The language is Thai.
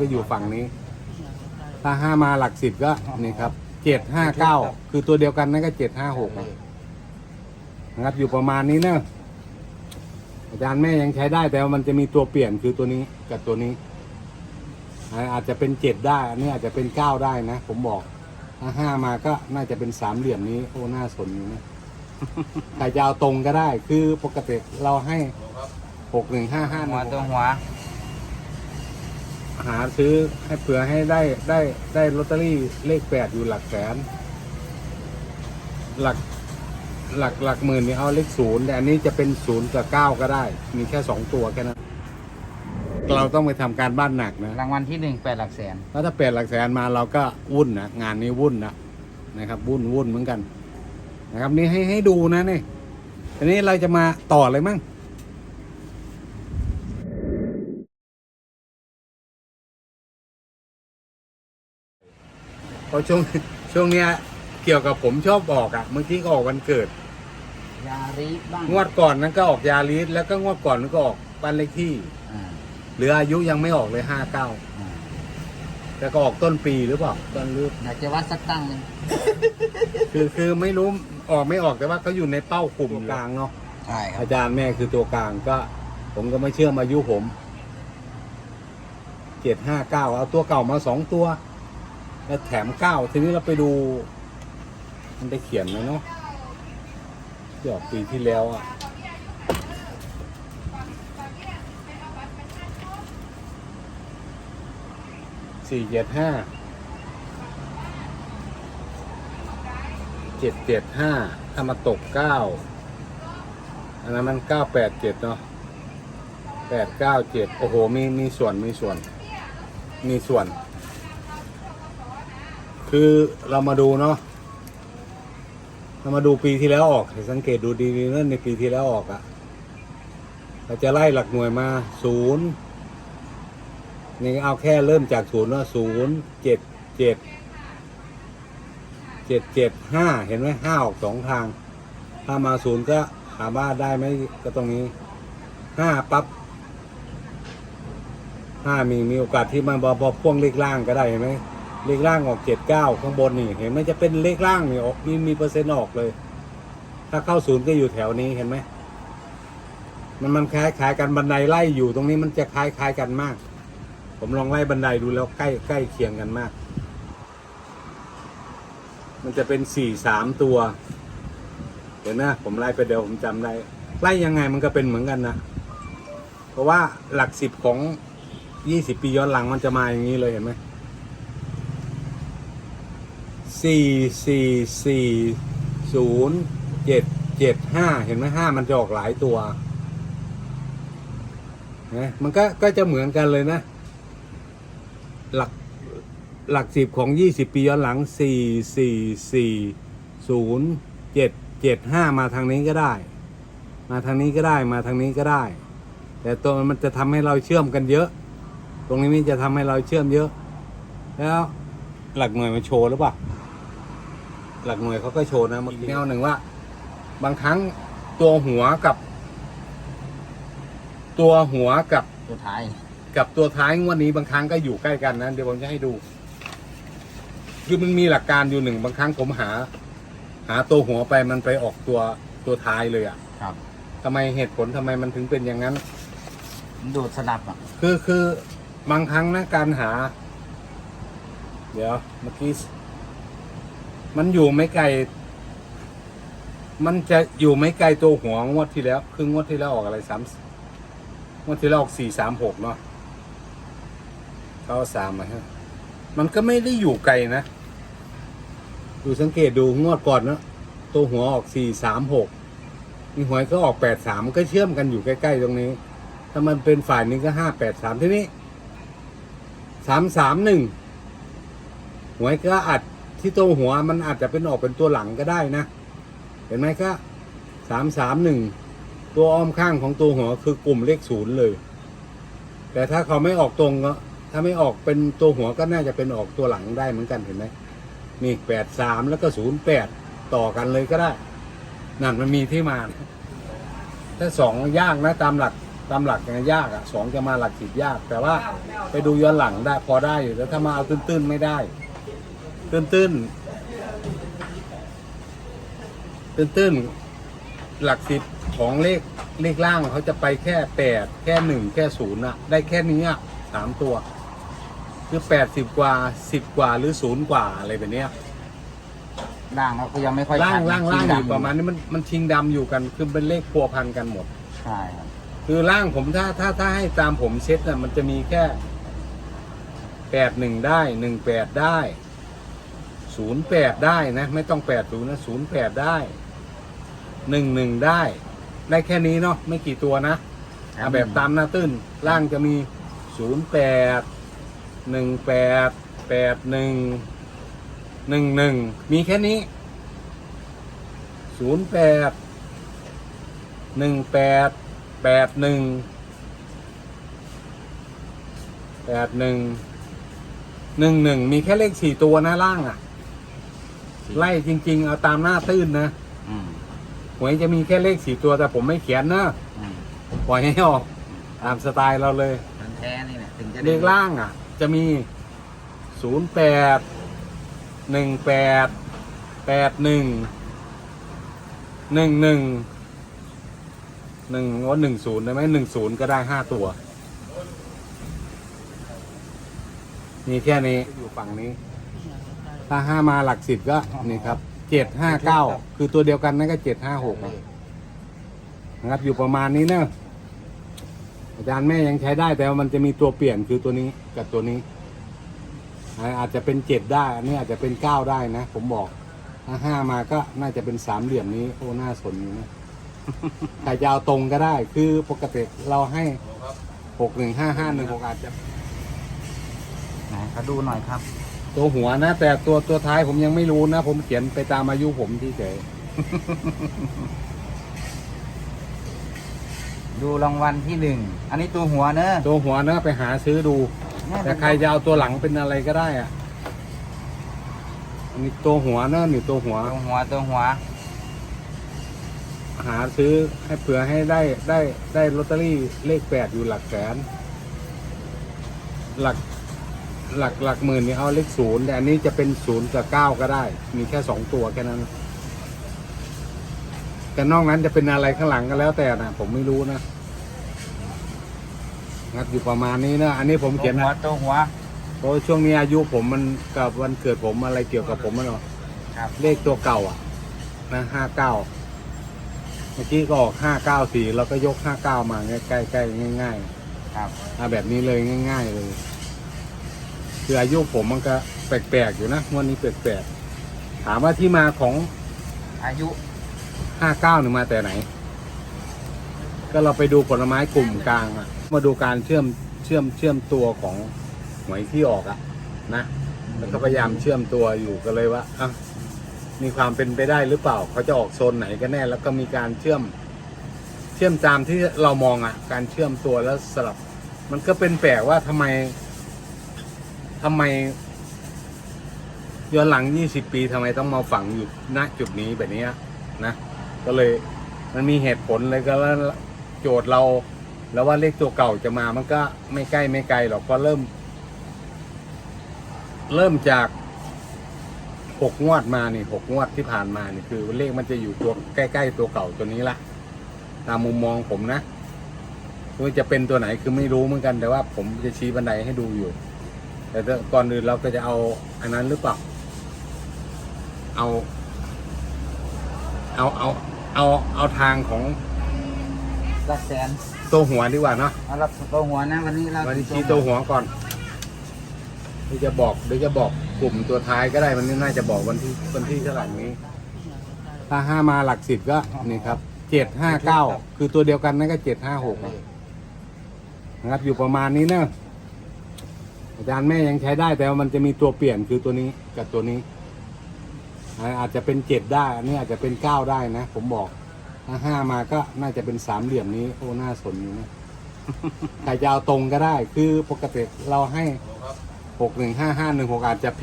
ก็อยู่ฝั่งนี้ ถ้าห้ามาหลักสิบก็นี่ครับเจ็ดห้าเก้าคือตัวเดียวกันนั่นก็เจ็ดห้าหกนะครับอยู่ประมาณนี้เนอะอาจารย์แม่ยังใช้ได้แต่ว่ามันจะมีตัวเปลี่ยนคือตัวนี้กับตัวนี้ อาจจะเป็นเจ็ดได้ อันนี้อาจจะเป็นเก้าได้นะ ผมบอก ถ้าห้ามาก็น่าจะเป็นสามเหลี่ยมนี้โอ้น่าสนอยู่นะใครจะเอาตรงก็ได้ คือปกติเราให้หกหนึ่งห้าห้าหัวตัวหัว หาซื้อให้เผื่อให้ได้ได้ได้ลอตเตอรี่เลขแปดอยู่หลักแสน หลักหลักหลักหมื่นนี่เอาเลขศูนย์แต่อันนี้จะเป็นศูนย์กับเก้าก็ได้ มีแค่สองตัวแค่นั้นเราต้องไปทำการบ้านหนักนะ รางวัลที่หนึ่งแปดหลักแสน แล้วถ้าแปดหลักแสนมาเราก็วุ่นนะงานนี้วุ่นนะนะครับ วุ่นวุ่นเหมือนกัน นะครับนี่ให้ให้ดูนะนี่ทีนี้เราจะมาต่อเลยมั้ง เพราะช่วงช่วงเนี้ยเกี่ยวกับผมชอบออกอะ่ะเมื่อกี้ก็ออกวันเกิด ยาริบ้างงวดก่อนนั้นก็ออกยาลิสแล้วก็งวดก่อนนั้นก็ออกบ้านเลขที่อ่าเหลืออายุยังไม่ออกเลยห้าเก้าอ่าแต่ก็ออกต้นปีหรือเปล่าต้นฤดูอยากจะวัดสักตั้งหนึ่งคือคือไม่รู้ออกไม่ออกแต่ว่าเขาอยู่ในเป้ากลุ่มกลางเนาะใช่ครับอาจารย์แม่คือตัวกลางก็ ผมก็ไม่เชื่อมอายุผมเจ็ดห้าเก้าเอาตัวเก่ามาสองตัว แล้วแถมเก้าทีนี้เราไปดู มันได้เขียนไหมเนาะที่ออกปีที่แล้วอะสี่เจ็ดห้าเจ็ดเจ็ดห้าถ้ามาตกเก้าอันนั้นมันเก้าแปดเจ็ดเนาะแปดเก้าเจ็ดโอ้โห มีมีส่วนมีส่วน มีส่วน คือเรามาดูเนาะเรามาดูปีที่แล้วออกสังเกตดูดีๆนั่นในปีที่แล้วออกอะเราจะไล่หลักหน่วยมาศูนย์นี่เอาแค่เริ่มจากศูนย์ว่าศูนย์เจ็ดเจ็ดเจ็ดเจ็ดห้าเห็นไหมห้าออกสองทาง ถ้ามาศูนย์ก็หาบ้านได้ไหมก็ตรงนี้ห้าปั๊บห้ามีมีโอกาสที่มันบอบอพ่วงเลขล่างก็ได้เห็นไหม เลขล่างออกเจ็ดเก้าข้างบนนี่เห็นไหมจะเป็นเลขล่างนี่ออกมีมีเปอร์เซ็นต์ออกเลย ถ้าเข้าศูนย์ก็อยู่แถวนี้เห็นไหมมันมันคล้ายคล้ายกันบันไดไล่อยู่ตรงนี้มันจะคล้ายคล้ายกันมาก ผมลองไล่บันไดดูแล้วใกล้ใกล้เคียงกันมาก มันจะเป็นสี่สามตัวเดี๋ยวนะผมไล่ไปเดี๋ยวผมจำได้ไล่ยังไงมันก็เป็นเหมือนกันนะเพราะว่าหลักสิบของยี่สิบปีย้อนหลังมันจะมาอย่างนี้เลยเห็นไหม สี่สี่สี่ศูนย์เจ็ดเจ็ดห้าเห็นไหมห้ามันจะออกหลายตัวนะมันก็ก็จะเหมือนกันเลยนะ หลักหลักสิบของยี่สิบปีย้อนหลังสี่สี่สี่ศูนย์เจ็ดเจ็ดห้ามาทางนี้ก็ได้ มาทางนี้ก็ได้มาทางนี้ก็ได้ แต่ตัวมันจะทำให้เราเชื่อมกันเยอะ ตรงนี้นี่จะทำให้เราเชื่อมเยอะ แล้วหลักหน่วยมาโชว์หรือเปล่า หลักหน่วยเขาก็โชว์นะเมื่อกี้แนวหนึ่งว่า บางครั้งตัวหัวกับ ตัวหัวกับตัวท้าย กับตัวท้ายงวดนี้บางครั้งก็อยู่ใกล้กันนะเดี๋ยวผมจะให้ดู คือมันมีหลักการอยู่หนึ่งบางครั้งผมหา หาตัวหัวไปมันไปออกตัวตัวท้ายเลยอะ่ะครับ ทำไมเหตุผลทำไมมันถึงเป็นอย่างนั้น มันดูดสลับอะคือคือบางครั้งนะการหา เดี๋ยวเมื่อกี้ มันอยู่ไม่ไกล มันจะอยู่ไม่ไกลตัวหัวงวดที่แล้ว คืองวดที่แล้วออกอะไรสามงวดที่แล้วออกสี่สามหกเนาะเข้าสามมาฮะมันก็ไม่ได้อยู่ไกลนะ ดูสังเกตดูงวดก่อนเนาะตัวหัวออกสี่สามหกมีหวยก็ออกแปดสามก็เชื่อมกันอยู่ใกล้ๆตรงนี้ ถ้ามันเป็นฝ่ายนี้ก็ห้าแปดสามที่นี้สามสามหนึ่งหวยก็อาจ ที่ตัวหัวมันอาจจะเป็นออกเป็นตัวหลังก็ได้นะ เห็นไหมก็สามสามหนึ่งตัวอ้อมข้างของตัวหัวคือกลุ่มเลขศูนย์เลย แต่ถ้าเขาไม่ออกตรงก็ถ้าไม่ออกเป็นตัวหัวก็น่าจะเป็นออกตัวหลังได้เหมือนกันเห็นไหมนี่แปดสามแล้วก็ศูนย์แปดต่อกันเลยก็ได้ นั่นมันมีที่มา ถ้าสองยากนะตามหลักตามหลักเนี่ยากอะสองจะมาหลักสิบยาก แต่ว่าไปดูย้อนหลังได้พอได้อยู่แต่ถ้ามาเอาตื้นๆไม่ได้ ตื้นๆตื้นๆหลักสิบของเลขเลขล่างเขาจะไปแค่แปดแค่หนึ่งแค่ศูนย์อะได้แค่นี้อะสามตัว คือแปดสิบกว่าสิบกว่าหรือศูนย์กว่าอะไรแบบเนี้ยล่างเราก็ยังไม่ค่อยล่างชัดล่างสีล่างอดำยู่ประมาณนี้มันมันชิงดำอยู่กัน คือเป็นเลขพัวพันกันหมด ใช่ครับคือล่างผมถ้าถ้าถ้าให้ตามผมเช็ดน่ะมันจะมีแค่แปดหนึ่งได้หนึ่งแปดได้ ศูนย์แปดได้นะ ไม่ต้องแปดศูนย์นะศูนย์แปดได้หนึ่งหนึ่งได้ ได้แค่นี้เนาะไม่กี่ตัวนะเอาแบบตามหน้าตื้นล่างจะมีศูนย์แปดหนึ่งแปดแปดหนึ่งหนึ่งหนึ่งมีแค่นี้ศูนย์แปดหนึ่งแปดแปดหนึ่งแปดหนึ่งหนึ่งหนึ่งมีแค่เลขสี่ตัวนะล่างอะ ไล่จริง ๆ เอาตามหน้าตื้นนะอืมหวยจะมีแค่เลขสี่ตัวแต่ผมไม่เขียนนะอืมปล่อยให้ออก ตามสไตล์เราเลยถึงแท้นี่แหละถึงจะได้เลขล่างอะ จะมีศูนย์แปดหนึ่งแปดแปดหนึ่งหนึ่งหนึ่งหนึ่งว่าหนึ่งศูนย์ได้ไหมหนึ่งศูนย์ก็ได้ห้าตัวมีแค่นี้อยู่ฝั่งนี้ ถ้าห้ามาหลักสิบก็นี่ครับเจ็ดห้าเก้าคือตัวเดียวกันนั่นก็เจ็ดห้าหกนะครับอยู่ประมาณนี้เนอะอาจารย์แม่ยังใช้ได้แต่ว่ามันจะมีตัวเปลี่ยนคือตัวนี้กับตัวนี้อ่าอาจจะเป็นเจ็ดได้อันนี้อาจจะเป็นเก้าได้นะ ผมบอก ถ้าห้ามาก็น่าจะเป็นสามเหลี่ยมนี้โอ้น่าสนอยู่นะใครจะเอาตรงก็ได้ คือปกติเราให้หกหนึ่งห้าห้าหนึ่งหกอาจจะไหนเขาดูหน่อยครับ ตัวหัวนะ แต่ตัวตัวท้ายผมยังไม่รู้นะ ผมเขียนไปตามอายุผมที่เฉยดูรางวัลที่หนึ่ง อันนี้ตัวหัวเนอะตัวหัวนะไปหาซื้อดูแต่ใครจะเอาตัวหลังเป็นอะไรก็ได้อะอันนี้ตัวหัวเนอะนี่ตัวหัว ตัวหัวตัวหัว หาซื้อให้เผื่อให้ได้ได้ได้ลอตเตอรี่เลขแปดอยู่หลักแสน หลัก หลักหลักหมื่นนี่เอาเลขศูนย์แต่อันนี้จะเป็นศูนย์กับเก้าก็ได้ มีแค่สองตัวแค่นั้น แต่นอกนั้นจะเป็นอะไรข้างหลังก็แล้วแต่นะผมไม่รู้นะงัดอยู่ประมาณนี้นะอันนี้ผมตัวเขียนหัวนะ ตัวหัว เพราะว่าช่วงนี้อายุผมมันกับวันเกิดผมอะไรเกี่ยวกับผมมันเนาะครับ เลขตัวเก่าอะนะห้าเก้าเมื่อกี้ก็ออกห้าเก้าสี่เราก็ยกห้าเก้ามาใกล้ใกล้ๆง่ายครับๆเอาแบบนี้เลยง่าย ๆ เลย คืออายุผมมันก็แปลกๆอยู่นะงวันนี้แปลกๆถามว่าที่มาของอายุห้าเก้าเนี่ยมาแต่ไหน ก็เราไปดูผลไม้กลุ่มกลางอะมาดูการเชื่อมเชื่อมเชื่อมตัวของหวยที่ออกอะนะแล้วก็พยายามเชื่อมตัวอยู่ก็เลยว่าอะมีความเป็นไปได้หรือเปล่าเขาจะออกโซนไหนกันแน่ แล้วก็มีการเชื่อมเชื่อมตามที่เรามองอะการเชื่อมตัวแล้วสลับ มันก็เป็นแปลกว่าทำไม ทำไม ย้อนหลัง20ปีทำไมต้องมาฝังอยู่ณจุดนี้แบบนี้นะ ก็เลยมันมีเหตุผลเลยก็แล้วโจทย์เรา แล้วว่าเลขตัวเก่าจะมามันก็ไม่ใกล้ไม่ไกลหรอกก็เริ่ม เริ่มจากหกงวดมานี่หกงวดที่ผ่านมานี่คือเลขมันจะอยู่ตัวใกล้ ๆ ตัวเก่าตัวนี้ละตามมุมมองผมนะว่าจะเป็นตัวไหนคือไม่รู้เหมือนกันแต่ว่าผมจะชี้บันไดให้ดูอยู่ แต่ถ้าก่อนอื่นเราก็จะเอาอันนั้นหรือเปล่า เอา เอาเอาเอาเอาทางของหลักแสนตัวหัวดีกว่าเนาะเอารับตัวหัวนะวันนี้เราวันนี้ชี้ตัวหัวก่อนเดี๋ยวจะบอกเดี๋ยวจะบอกกลุ่มตัวท้ายก็ได้มันน่าจะบอกวันที่วันที่เท่าไหร่นี้ ถ้าห้ามาหลักสิบก็นี่ครับเจ็ดห้าเก้าคือตัวเดียวกันนั่นก็เจ็ดห้าหกนะครับอยู่ประมาณนี้เนอะ อาจารย์แม่ยังใช้ได้แต่ว่ามันจะมีตัวเปลี่ยนคือตัวนี้กับตัวนี้อาอาจจะเป็นเจ็ดได้ อันนี้อาจจะเป็นเก้าได้นะ ผมบอก ถ้าห้ามาก็น่าจะเป็นสามเหลี่ยมนี้ โอ้น่าสนอยู่นะใครจะเอาตรงก็ได้ คือปกติเราให้หกหนึ่งห้าห้าหนึ่งหกอาจจะพลิก